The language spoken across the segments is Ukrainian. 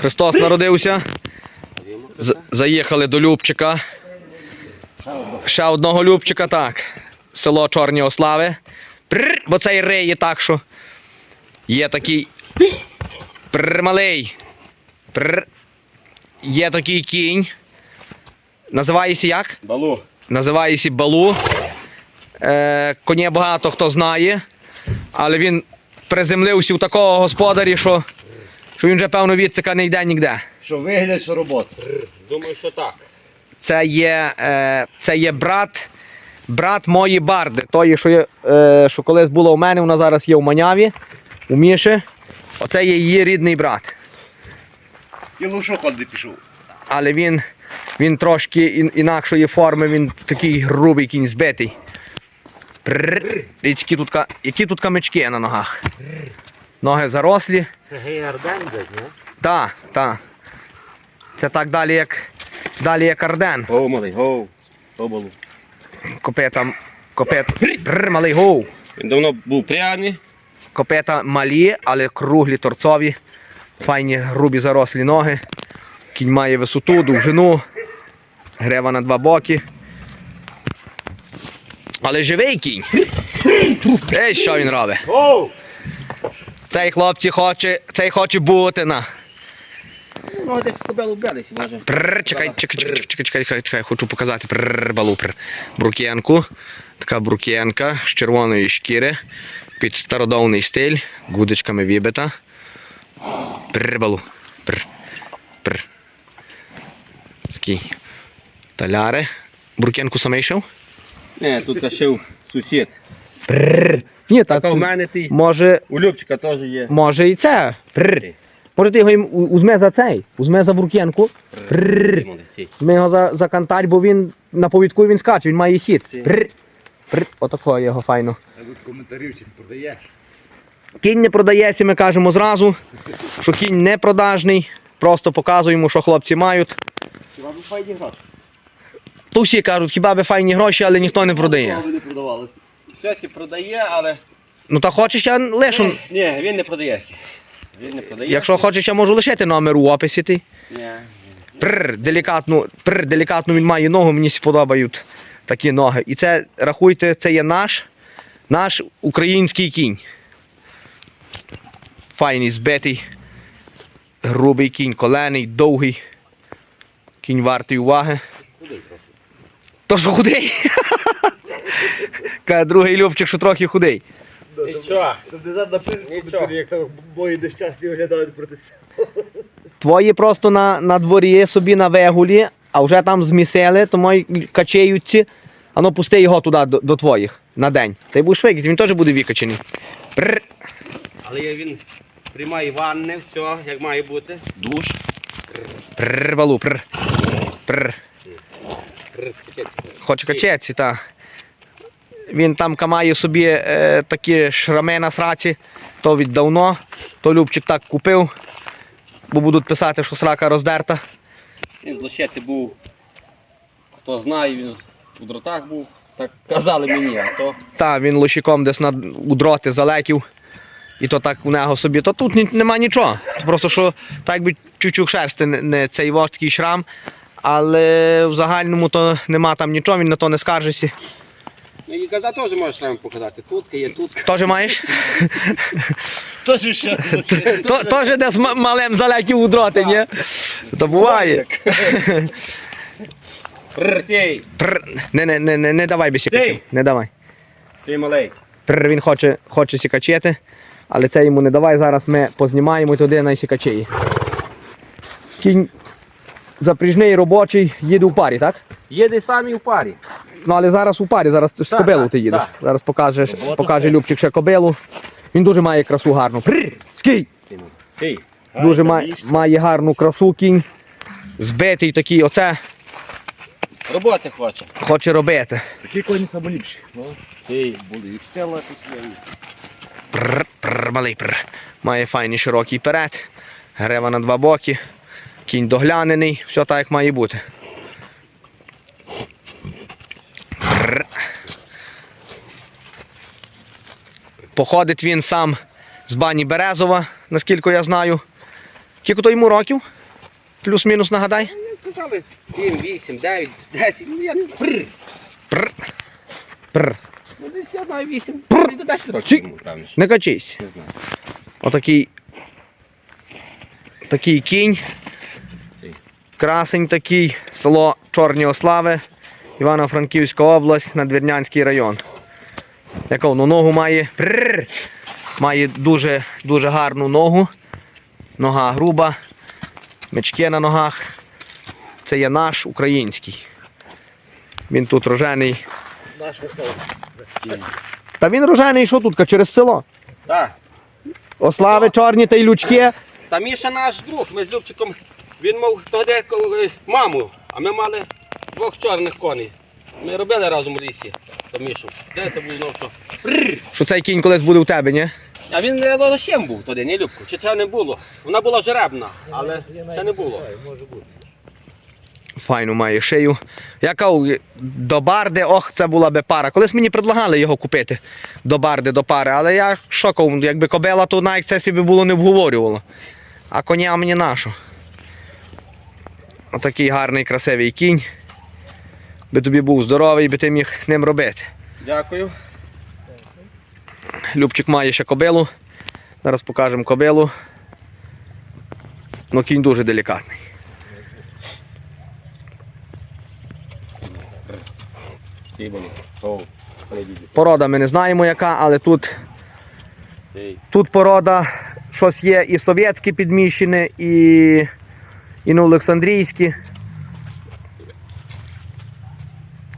Христос народився. Заїхали до Любчика. Ще одного Любчика, так. Село Чорні Ослави. Пррр, бо цей риє так, що є такий. Пррр, малий. Пррр. Є такий кінь. Називається як? Балу. Називається Балу. Е, коні багато хто знає, але він приземлився у такого господарі, що, що він вже певно відсика не йде ніде. Що вигляд, що робота. Думаю, що так. Це є, е, це є брат, брат моєї барди. Тої, що, є, е, що колись було у мене, вона зараз є у Маняві, у Міші. Оце є її рідний брат. І лушок куди пішов. Але він, він трошки ін- інакшої форми, він такий грубий кінь збитий. Які тут, ка- які тут камички на ногах. Ноги зарослі. Це гейарден, блядь, не? Так, так. Це так далі, як, далі як Арден. Гоу, малий, гоу. Гоу, балу. Копита, копит, Прррр, малий гоу. Він давно був пряний. Копита малі, але круглі торцові. Файні грубі зарослі ноги. Кінь має висоту, довжину. Грева на два боки. Але живий кінь. Ей, що він робить? Цей хлопці хоче, цей хоче бути на. Ну, десь кобелу вбралися, може. Прррр, чекай, чекай, чекай, чекай, чекай, чекай, чекай, хочу показати прррр, балу, прррр. брукенку. Така брукенка з червоної шкіри. Під стародавний стиль, гудочками вибита. Прррр, балу. Прррр, прррр. Такі таляри. Брукенку саме йшов? Не, тут кашив сусід. Прррр. Ні, так. Так, у мене ти. Може, У Любчика теж є. може і це. Прррр. Може ти його їм у- узьме за цей, узьме за брукенку. Прррр. Молодці. Ми його за, за кантарь, бо він на повідку він скаче, він має хід. Прр, прр, отако його файно. А тут коментарів чи не продаєш. Кінь не продається, ми кажемо зразу, що кінь не продажний. Просто показуємо, що хлопці мають. Хіба б файні гроші? То всі кажуть, хіба би файні гроші, але ніхто не продає. Хіба б не продавалося. Щось і продає, але. Ну та хочеш, я лишу. Ні, він не продається. Він не продає. Якщо хочеш, я можу лишити номер у описі. Ти. Ні. Прр, делікатно, прр, делікатно він має ногу, мені сподобають такі ноги. І це, рахуйте, це є наш, наш український кінь. Файний, збитий, грубий кінь, колений, довгий. Кінь вартий уваги. То що худий? Каже, другий Любчик, що трохи худий. Нічого. Там де зад напишеш Нічого. коментарі, як там бої нещасні виглядають проти себе. Твої просто на, на дворі собі на вегулі, а вже там змісили, то мої качеються. А ну пусти його туди до, до твоїх на день. Ти будеш викати, він теж буде викачений. Пррр, Але я він приймає ванни, все, як має бути. Душ. пррр, балу, пррр. Пррр. Розкачеться. Хоче качеться, та. Він там має собі е, такі шрами на сраці, то від давно, то Любчик так купив, бо будуть писати, що срака роздерта. Він з лощети був. Хто знає, він у дротах був. Так казали мені, а то. Та, він лощиком десь на, у дроти залетів. І то так у нього собі. То тут нема нічого. Просто що так якби чуть-чуть шерсти не, не цей вож такий шрам. Але в загальному то нема там нічого, він на то не скаржиться. Ну і газа теж можеш нам показати. Тутка є, тутка. Теж маєш? Тож ще. То- Теж десь м- малем залетів у дроти, ні? То буває. Прр. Не, не, не, не, не давай бісікачів. Ти. Не давай. Ти малий. Прр, він хоче, хоче сікачити, але це йому не давай. Зараз ми познімаємо і туди на сікачиї. Кінь запріжний робочий, їде у парі, так? Їде самі в парі. Ну але зараз у парі, зараз з кобилу так, ти їдеш. так. Зараз покажеш, Робота покаже. Любчик ще кобилу. Він дуже має красу гарну. Прр, скій! Дуже має, має гарну красу кінь. Збитий такий, оце Роботи хоче. хоче робити. Такі коні самоліпші. Ти були і села тут є. Прр, прр, малий прр. Має файний широкий перед. Грева на два боки. Кінь доглянений, все так як має бути. Походить він сам з бані Березова, наскільки я знаю. Скільки то йому років? Плюс-мінус нагадай. Казали 7, 8, 9, 10, ну я не Пррр. Прр. Прр. Ну десь я знаю 8, десь до 10 років. йому, певно. Не качись. Не знаю. Отакий. Такий кінь. Красень такий, село Чорні Ослави, Івано-Франківська область, Надвірнянський район. Яку ну, ногу має. Прррр. Має дуже, дуже гарну ногу. Нога груба. Мечки на ногах. Це є наш український. Він тут рожений. Наш. Та він рожений, що тут? Через село. Так. Ослави чорні та й лючки. Та Міша наш друг, ми з Любчиком, він мав тоді е, маму, а ми мали двох чорних коней. Ми робили разом в лісі, то Мішу. Де це був знов що? Що цей кінь колись буде у тебе, ні? А він не лошем був тоді, не Любко. Чи це не було? Вона була жеребна, але це не було. Файну має шию. Я кажу, до барди, ох, це була би пара. Колись мені предлагали його купити до барди, до пари, але я шокав, якби кобила, то навіть це собі було не обговорювало. А коня мені нашу. Отакий гарний, красивий кінь. Би тобі був здоровий, би ти міг ним робити. Дякую. Любчик має ще кобилу. Зараз покажемо кобилу. Ну, кінь дуже делікатний. Порода ми не знаємо яка, але тут, тут порода щось є і совєтське підміщене, і, і на Олександрійські.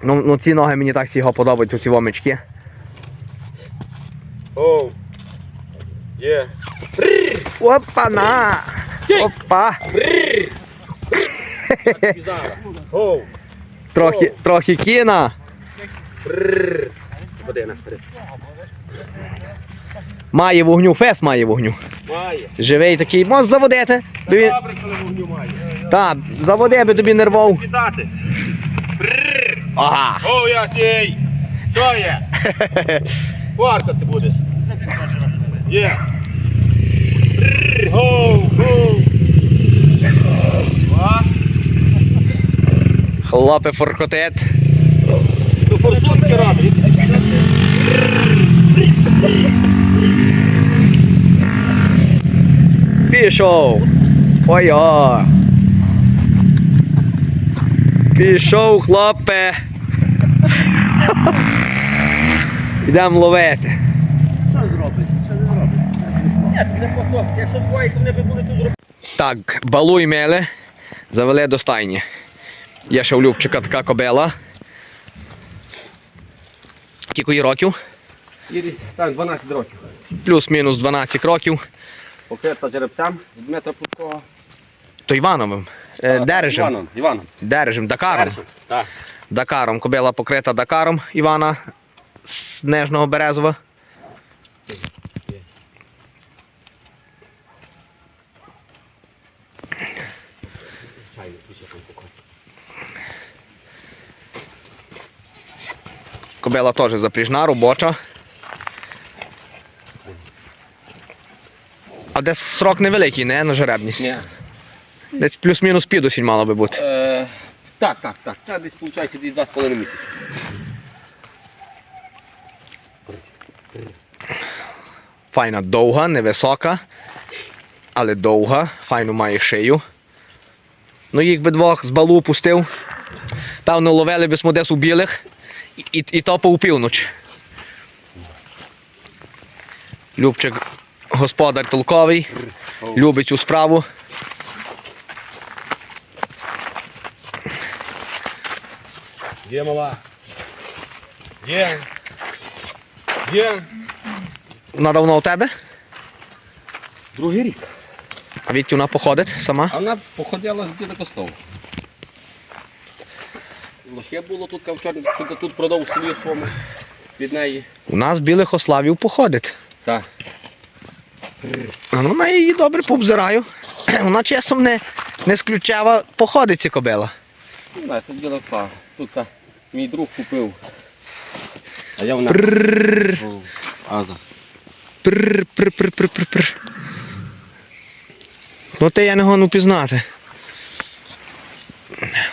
Ну, ну ці ноги мені так всі його подобають, ці вомички. Оу. Є. Опа-на! Опа! Трохи, трохи кіна. Ходи на старий. Має вогню, фес має вогню. Має. Живий такий, можеш заводити. Би він- Добре, коли вогню має. Та, заводи, би тобі не рвав. Ага. О, я стій! Що є? Фаркати будеш. Є. Гоу, гоу. Хлопе форкотет. ну форсунки робить. Пішов. Ой-о. Пішов, хлопе. Йдемо ловити. Що зробить? Що не зробить? Це. Ні, не просто, якщо двоє, якщо не були тут зробити. Так, балуй мели, завели до стайні. Є ще у Любчика така кобила. Скільки їй так, 12 років. Плюс-мінус 12 років. Покрита жеребцем з Дмитра Путкова. То Івановим. Е, Дережем. Іваном, Іваном. Дережем, Дакаром. Першим. Так. Дакаром. Кобила покрита Дакаром Івана з Нежного Березова. Кобила теж запріжна, робоча. А десь срок невеликий, не на жеребність. Ні. Десь плюс-мінус підосінь мало би бути. Е, так, так, так. Це десь виходить десь 2,5 місяці. Файна довга, невисока, але довга, файну має шию. Ну їх би двох з балу пустив. Певно, ловили би десь у білих і, і, і то по північ. Любчик господар толковий, любить цю справу. Є мала. Є. Є. Вона давно у тебе, Другий рік. а відки вона походить сама. А вона походила з діда Костова. Лоще було тут кавчорні, тут, тут продав селі своєму від неї. У нас білих ославів походить. Так. А ну на її добре пообзираю. Вона часом не, не сключава походить ці кобила. Не знаю, це діда Слава. Тут та, мій друг купив. А я вона. Аза. Прррр. Ну ти я не гону пізнати.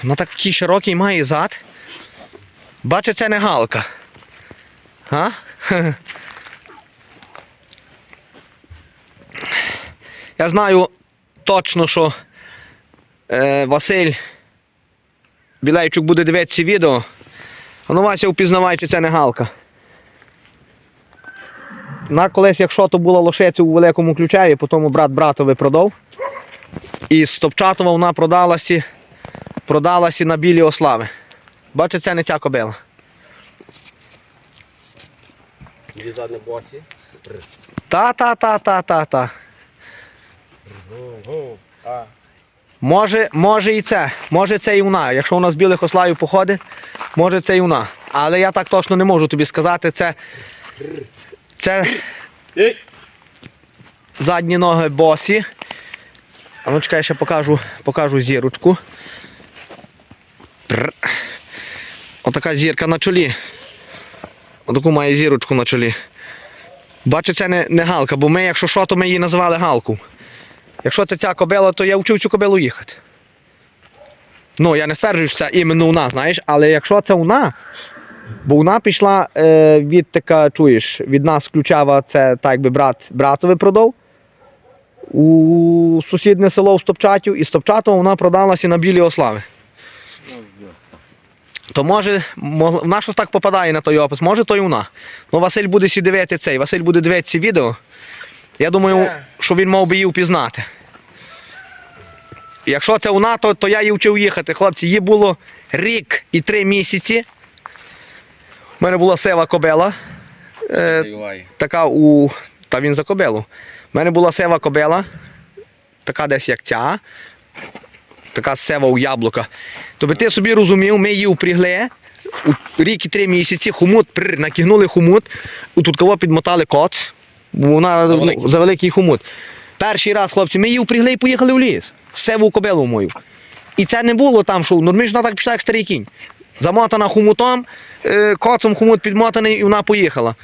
Ну так такий широкий має зад. Бачу, це не галка. А? Я знаю точно, що е, Василь Білейчук буде дивитися відео. А ну Вася впізнавай, чи це не галка. На колись, якщо то була лошиця у великому ключеві, потім брат братові продав. І з Топчатова вона продалася, продалася на білі ослави. Бачите, це не ця кобила. Дві задні босі. Та-та-та-та-та-та. Може, може і це. Може це і вона. Якщо вона з білих ославів походить, може це і вона. Але я так точно не можу тобі сказати. Це, це задні ноги босі. А ну чекай, ще покажу, покажу зірочку. Отака зірка на чолі. Отаку має зірочку на чолі. Бачите, це не, не галка, бо ми, якщо що, то ми її називали галку. Якщо це ця кобила, то я вчив цю кобилу їхати. Ну, я не стверджую, що це іменно вона, знаєш, але якщо це вона, бо вона пішла е, від така, чуєш, від нас ключава, це так якби брат братові продав. У сусіднє село в Стопчатів, і з Стопчатова вона продалася на білі ослави. То може, мог- вона щось так попадає на той опис, може то й вона. Ну, Василь буде сі дивити цей, Василь буде дивитися відео. Я думаю, Е. що він мав би її впізнати. Якщо це вона, то, то я її вчив їхати. Хлопці, їй було рік і три місяці. У мене була сива кобела. Е, така у. Та він за кобилу. У мене була сива кобила, така десь як ця. Така сева у яблука. Тобто ти собі розумів, ми її впрягли у рік і три місяці, хумут, прр, накигнули хумут, у тут кого підмотали коц, вона За ну, великий. за великий хумут. Перший раз, хлопці, ми її впрягли і поїхали в ліс. Севу кобилу мою. І це не було там, що нормально так пішла, як старий кінь. Замотана хумутом, е, коцом хумут підмотаний, і вона поїхала.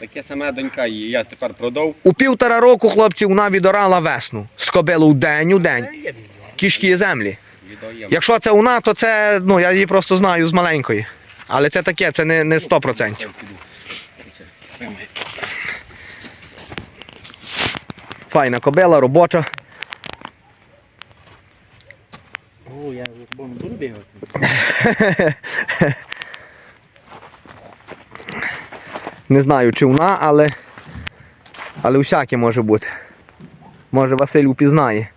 Таке саме донька її, я тепер продав. У півтора року, хлопці, вона відорала весну. З кобилу в день у день. Кішки землі. Якщо це вона, то це, ну, я її просто знаю з маленької. Але це таке, це не, не 100%. Я піду. Це, тримай. Файна кобила, робоча. О, я не буду бігати. Не знаю, чи вона, але. Але всяке може бути. Може Василь упізнає.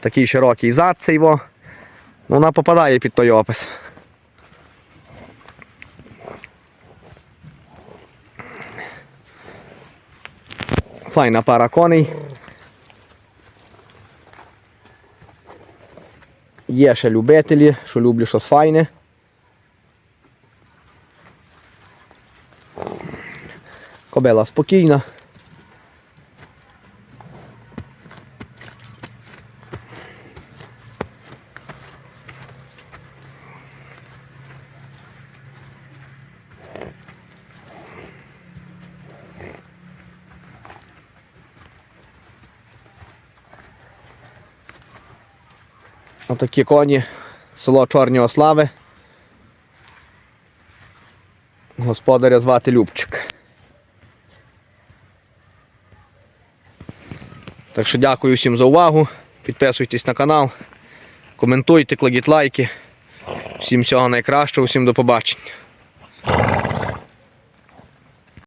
Такий широкий зад цей во. Ну, Вона попадає під той опис. Файна пара коней. Є ще любителі, що люблю щось файне. Кобила спокійна. Отакі коні, село Чорні Ослави. Господаря звати Любчик. Так що дякую всім за увагу. Підписуйтесь на канал, коментуйте, кладіть лайки. Всім всього найкращого, всім до побачення.